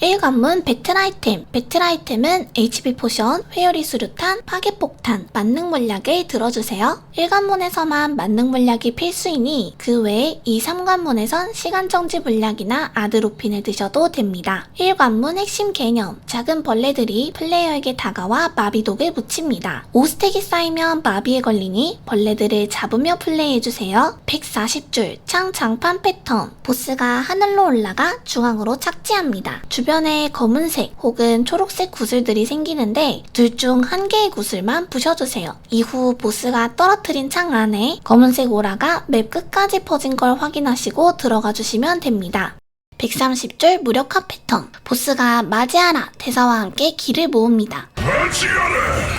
1관문 배틀 아이템. 배틀 아이템은 HB 포션, 회오리 수류탄, 파괴 폭탄, 만능 물약을 들어주세요. 1관문에서만 만능 물약이 필수이니 그 외에 2, 3관문에선 시간 정지 물약이나 아드로핀을 드셔도 됩니다. 1관문 핵심 개념. 작은 벌레들이 플레이어에게 다가와 마비독을 묻힙니다. 5스택이 쌓이면 마비에 걸리니 벌레들을 잡으며 플레이해주세요. 140줄 창 장판 패턴. 보스가 하늘로 올라가 중앙으로 착지합니다. 주 변에 검은색 혹은 초록색 구슬들이 생기는데 둘 중 한 개의 구슬만 부셔주세요. 이후 보스가 떨어뜨린 창 안에 검은색 오라가 맵 끝까지 퍼진 걸 확인하시고 들어가 주시면 됩니다. 130줄 무력화 패턴. 보스가 맞이하라 대사와 함께 길을 모읍니다.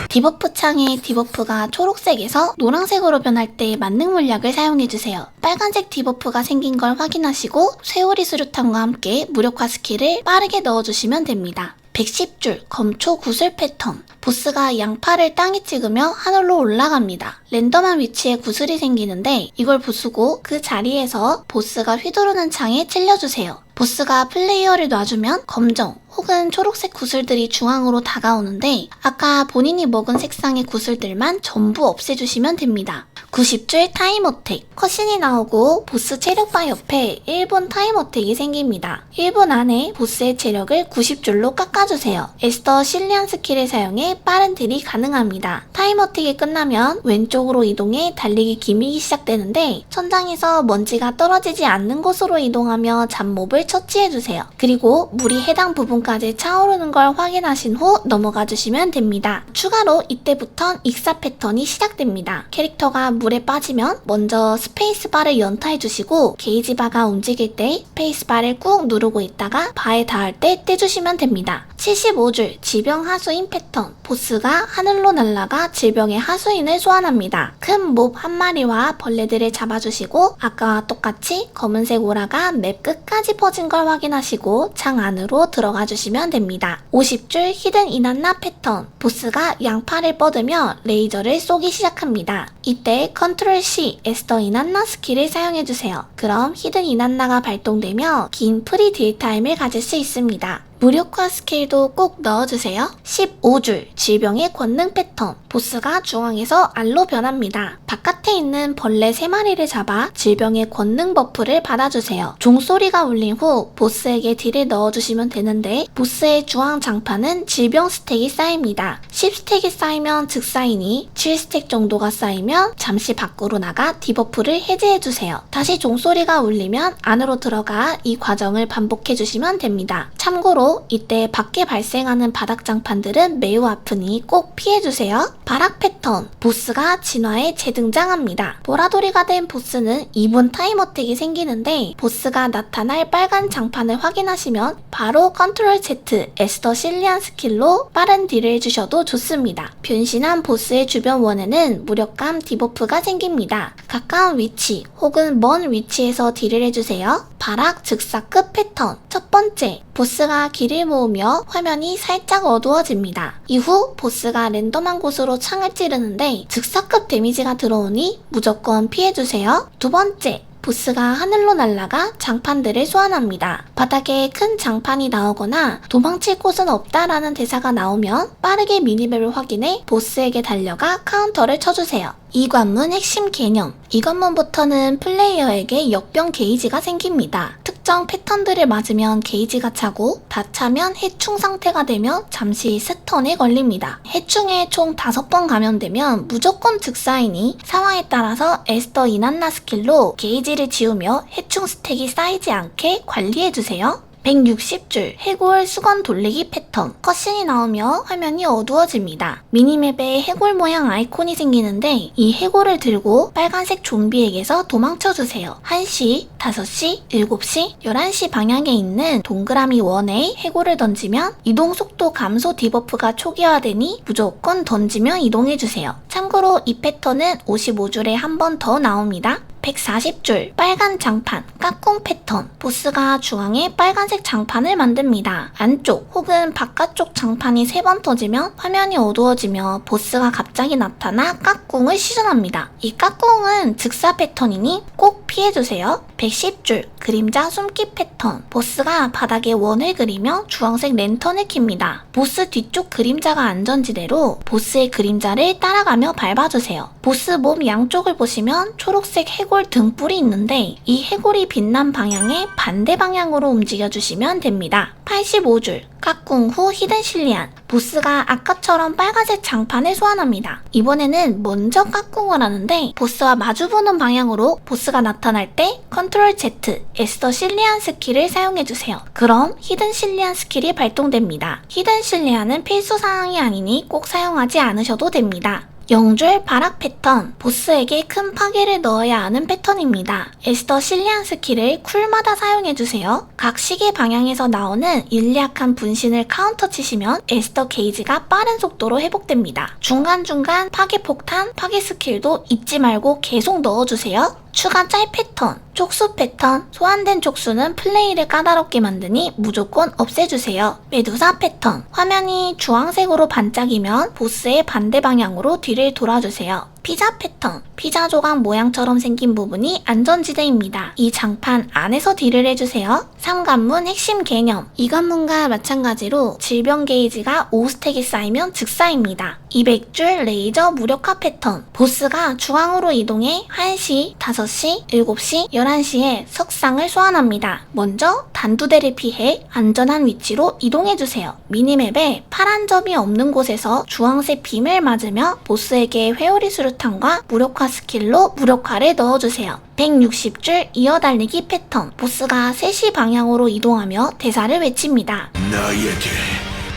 디버프 창에 디버프가 초록색에서 노란색으로 변할 때 만능 물약을 사용해주세요. 빨간색 디버프가 생긴 걸 확인하시고 쇠오리 수류탄과 함께 무력화 스킬을 빠르게 넣어주시면 됩니다. 110줄 검초 구슬 패턴 보스가 양팔을 땅에 찍으며 하늘로 올라갑니다. 랜덤한 위치에 구슬이 생기는데 이걸 부수고 그 자리에서 보스가 휘두르는 창에 찔려주세요. 보스가 플레이어를 놔주면 검정 혹은 초록색 구슬들이 중앙으로 다가오는데 아까 본인이 먹은 색상의 구슬들만 전부 없애주시면 됩니다. 90줄 타임 어택 컷신이 나오고 보스 체력바 옆에 1분 타임 어택이 생깁니다. 1분 안에 보스의 체력을 90줄로 깎아주세요. 에스더 실리안 스킬을 사용해 빠른 딜이 가능합니다. 타임 어택이 끝나면 왼쪽으로 이동해 달리기 기믹이 시작되는데 천장에서 먼지가 떨어지지 않는 곳으로 이동하며 잡몹을 처치해주세요. 그리고 물이 해당 부분까지 차오르는 걸 확인하신 후 넘어가 주시면 됩니다. 추가로 이때부턴 익사 패턴이 시작됩니다. 캐릭터가 물에 빠지면 먼저 스페이스바를 연타해주시고 게이지바가 움직일 때 스페이스바를 꾹 누르고 있다가 바에 닿을 때 떼주시면 됩니다. 75줄 지병 하수인 패턴 보스가 하늘로 날아가 질병의 하수인을 소환합니다. 큰 몹 한 마리와 벌레들을 잡아주시고 아까와 똑같이 검은색 오라가 맵 끝까지 퍼진 걸 확인하시고 창 안으로 들어가 주시면 됩니다. 50줄 히든 이난나 패턴 보스가 양팔을 뻗으며 레이저를 쏘기 시작합니다. 이때 컨트롤 C 에스더 이난나 스킬을 사용해주세요. 그럼 히든 이난나가 발동되며 긴 프리 딜 타임을 가질 수 있습니다. 무력화 스킬도 꼭 넣어주세요. 15줄 질병의 권능 패턴 보스가 중앙에서 알로 변합니다. 바깥에 있는 벌레 3마리를 잡아 질병의 권능 버프를 받아주세요. 종소리가 울린 후 보스에게 딜을 넣어주시면 되는데 보스의 중앙 장판은 질병 스택이 쌓입니다. 10스택이 쌓이면 즉사이니 7스택 정도가 쌓이면 잠시 밖으로 나가 디버프를 해제해주세요. 다시 종소리가 울리면 안으로 들어가 이 과정을 반복해주시면 됩니다. 참고로 이때 밖에 발생하는 바닥 장판들은 매우 아프니 꼭 피해주세요. 바락 패턴 보스가 진화에 재등장합니다. 보라돌이가 된 보스는 2분 타임 어택이 생기는데 보스가 나타날 빨간 장판을 확인하시면 바로 컨트롤 Z 에스더 실리안 스킬로 빠른 딜을 해주셔도 좋습니다. 변신한 보스의 주변 원에는 무력감 디버프가 생깁니다. 가까운 위치 혹은 먼 위치에서 딜을 해주세요. 바락 즉사급 패턴 첫 번째 보스가 길을 모으며 화면이 살짝 어두워집니다. 이후 보스가 랜덤한 곳으로 창을 찌르는데 즉사급 데미지가 들어오니 무조건 피해주세요. 두 번째 보스가 하늘로 날아가 장판들을 소환합니다. 바닥에 큰 장판이 나오거나 도망칠 곳은 없다라는 대사가 나오면 빠르게 미니맵을 확인해 보스에게 달려가 카운터를 쳐주세요. 이 관문 핵심 개념. 이 관문부터는 플레이어에게 역병 게이지가 생깁니다. 특정 패턴들을 맞으면 게이지가 차고 다 차면 해충 상태가 되며 잠시 스턴에 걸립니다. 해충에 총 5번 감염되면 무조건 즉사이니 상황에 따라서 에스더 이난나 스킬로 게이지를 지우며 해충 스택이 쌓이지 않게 관리해주세요. 160줄 해골 수건 돌리기 패턴 컷신이 나오며 화면이 어두워집니다. 미니맵에 해골 모양 아이콘이 생기는데 이 해골을 들고 빨간색 좀비에게서 도망쳐주세요. 1시, 5시, 7시, 11시 방향에 있는 동그라미 원에 해골을 던지면 이동 속도 감소 디버프가 초기화되니 무조건 던지며 이동해주세요. 참고로 이 패턴은 55줄에 한 번 더 나옵니다. 140줄 빨간 장판 까꿍 패턴 보스가 중앙에 빨간색 장판을 만듭니다. 안쪽 혹은 바깥쪽 장판이 세번 터지면 화면이 어두워지며 보스가 갑자기 나타나 까꿍을 시전합니다. 이 까꿍은 즉사 패턴이니 꼭 피해주세요. 110줄 그림자 숨기 패턴 보스가 바닥에 원을 그리며 주황색 랜턴을 킵니다. 보스 뒤쪽 그림자가 안전지대로 보스의 그림자를 따라가며 밟아주세요. 보스 몸 양쪽을 보시면 초록색 해골 등뿔이 있는데 이 해골이 빛난 방향의 반대 방향으로 움직여주시면 됩니다. 85줄 깍꿍 후 히든 실리안 보스가 아까처럼 빨간색 장판을 소환합니다. 이번에는 먼저 깍꿍을 하는데 보스와 마주보는 방향으로 보스가 나타 날 때 컨트롤 Z 에스더 실리안 스킬을 사용해주세요. 그럼 히든 실리안 스킬이 발동됩니다. 히든 실리안은 필수 사항이 아니니 꼭 사용하지 않으셔도 됩니다. 영줄 발악 패턴, 보스에게 큰 파괴를 넣어야 하는 패턴입니다. 에스더 실리안 스킬을 쿨마다 사용해주세요. 각 시계 방향에서 나오는 일리약한 분신을 카운터 치시면 에스더 게이지가 빠른 속도로 회복됩니다. 중간중간 파괴 폭탄, 파괴 스킬도 잊지 말고 계속 넣어주세요. 추가 짤 패턴, 촉수 패턴, 소환된 촉수는 플레이를 까다롭게 만드니 무조건 없애주세요. 메두사 패턴, 화면이 주황색으로 반짝이면 보스의 반대 방향으로 뒤를 돌아주세요. 피자 패턴, 피자 조각 모양처럼 생긴 부분이 안전지대입니다. 이 장판 안에서 딜을 해주세요. 3관문 핵심 개념, 이 관문과 마찬가지로 질병 게이지가 5스택이 쌓이면 즉사입니다. 200줄 레이저 무력화 패턴, 보스가 중앙으로 이동해 1시, 5시, 7시, 11시에 석상을 소환합니다. 먼저 단두대를 피해 안전한 위치로 이동해주세요. 미니맵에 파란 점이 없는 곳에서 주황색 빔을 맞으며 보스에게 회오리 수 류탄과 무력화 스킬로 무력화를 넣어주세요. 160줄 이어달리기 패턴, 보스가 3시 방향으로 이동하며 대사를 외칩니다. 나에게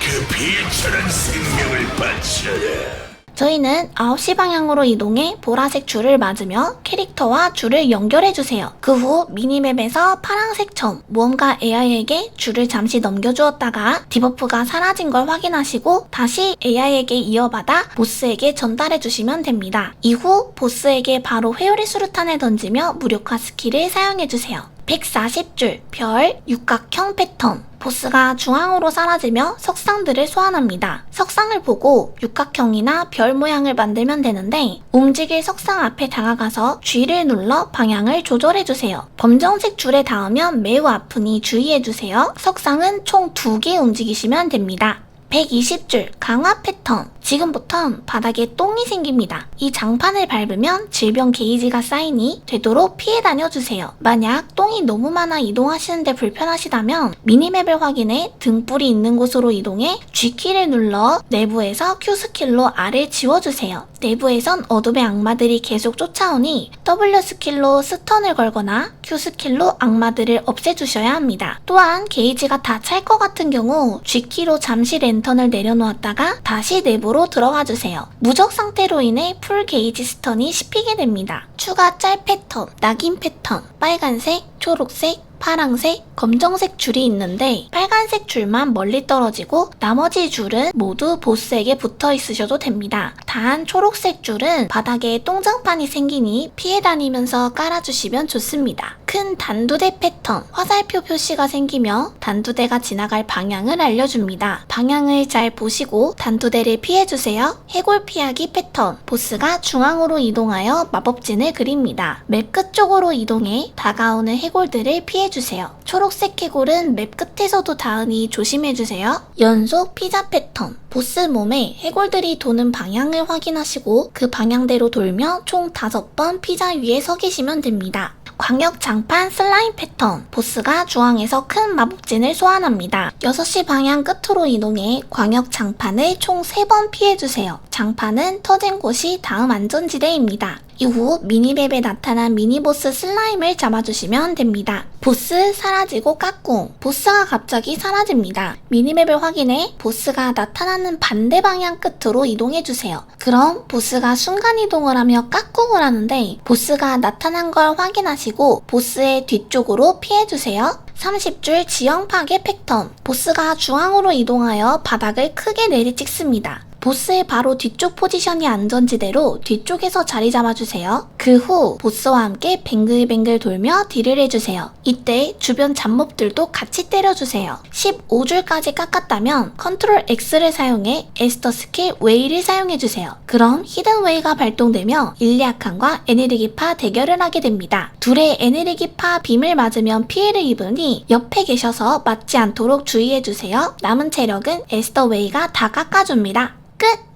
그 비천한 생명을 바쳐라. 저희는 9시 방향으로 이동해 보라색 줄을 맞으며 캐릭터와 줄을 연결해주세요. 그 후 미니맵에서 파란색 점, 무언가 AI에게 줄을 잠시 넘겨주었다가 디버프가 사라진 걸 확인하시고 다시 AI에게 이어받아 보스에게 전달해주시면 됩니다. 이후 보스에게 바로 회오리 수류탄을 던지며 무력화 스킬을 사용해주세요. 140줄 별 육각형 패턴 보스가 중앙으로 사라지며 석상들을 소환합니다. 석상을 보고 육각형이나 별 모양을 만들면 되는데 움직일 석상 앞에 다가가서 G를 눌러 방향을 조절해주세요. 검정색 줄에 닿으면 매우 아프니 주의해주세요. 석상은 총 2개 움직이시면 됩니다. 120줄 강화 패턴 지금부턴 바닥에 똥이 생깁니다. 이 장판을 밟으면 질병 게이지가 쌓이니 되도록 피해 다녀주세요. 만약 똥이 너무 많아 이동하시는데 불편하시다면 미니맵을 확인해 등불이 있는 곳으로 이동해 G키를 눌러 내부에서 Q스킬로 알을 지워주세요. 내부에선 어둠의 악마들이 계속 쫓아오니 W 스킬로 스턴을 걸거나 Q 스킬로 악마들을 없애주셔야 합니다. 또한 게이지가 다 찰 것 같은 경우 G키로 잠시 랜턴을 내려놓았다가 다시 내부로 들어가 주세요. 무적 상태로 인해 풀 게이지 스턴이 씹히게 됩니다. 추가 짤 패턴, 낙인 패턴, 빨간색, 초록색, 파랑색, 검정색 줄이 있는데 빨간색 줄만 멀리 떨어지고 나머지 줄은 모두 보스에게 붙어 있으셔도 됩니다. 단 초록색 줄은 바닥에 똥장판이 생기니 피해 다니면서 깔아주시면 좋습니다. 큰 단두대 패턴, 화살표 표시가 생기며 단두대가 지나갈 방향을 알려줍니다. 방향을 잘 보시고 단두대를 피해주세요. 해골 피하기 패턴, 보스가 중앙으로 이동하여 마법진을 그립니다. 맵 끝쪽으로 이동해 다가오는 해골들을 피해 주세요. 초록색 해골은 맵 끝에서도 닿으니 조심해주세요. 연속 피자 패턴, 보스 몸에 해골들이 도는 방향을 확인하시고 그 방향대로 돌며 총 5번 피자 위에 서 계시면 됩니다. 광역 장판 슬라임 패턴 보스가 중앙에서 큰 마법진을 소환합니다. 6시 방향 끝으로 이동해 광역 장판을 총 3번 피해주세요. 장판은 터진 곳이 다음 안전지대입니다. 이후 미니맵에 나타난 미니보스 슬라임을 잡아주시면 됩니다. 보스 사라지고 깍꿍 보스가 갑자기 사라집니다. 미니맵을 확인해 보스가 나타나는 반대 방향 끝으로 이동해주세요. 그럼 보스가 순간이동을 하며 깍꿍을 하는데 보스가 나타난 걸 확인하시고 보스의 뒤쪽으로 피해주세요. 30줄 지형 파괴 패턴 보스가 중앙으로 이동하여 바닥을 크게 내리찍습니다. 보스의 바로 뒤쪽 포지션이 안전지대로 뒤쪽에서 자리 잡아주세요. 그 후 보스와 함께 뱅글뱅글 돌며 딜을 해주세요. 이때 주변 잡몹들도 같이 때려주세요. 15줄까지 깎았다면 컨트롤 X를 사용해 에스터 스킬 웨이를 사용해주세요. 그럼 히든 웨이가 발동되며 일리아칸과 에네르기파 대결을 하게 됩니다. 둘의 에네르기파 빔을 맞으면 피해를 입으니 옆에 계셔서 맞지 않도록 주의해주세요. 남은 체력은 에스터 웨이가 다 깎아줍니다. って。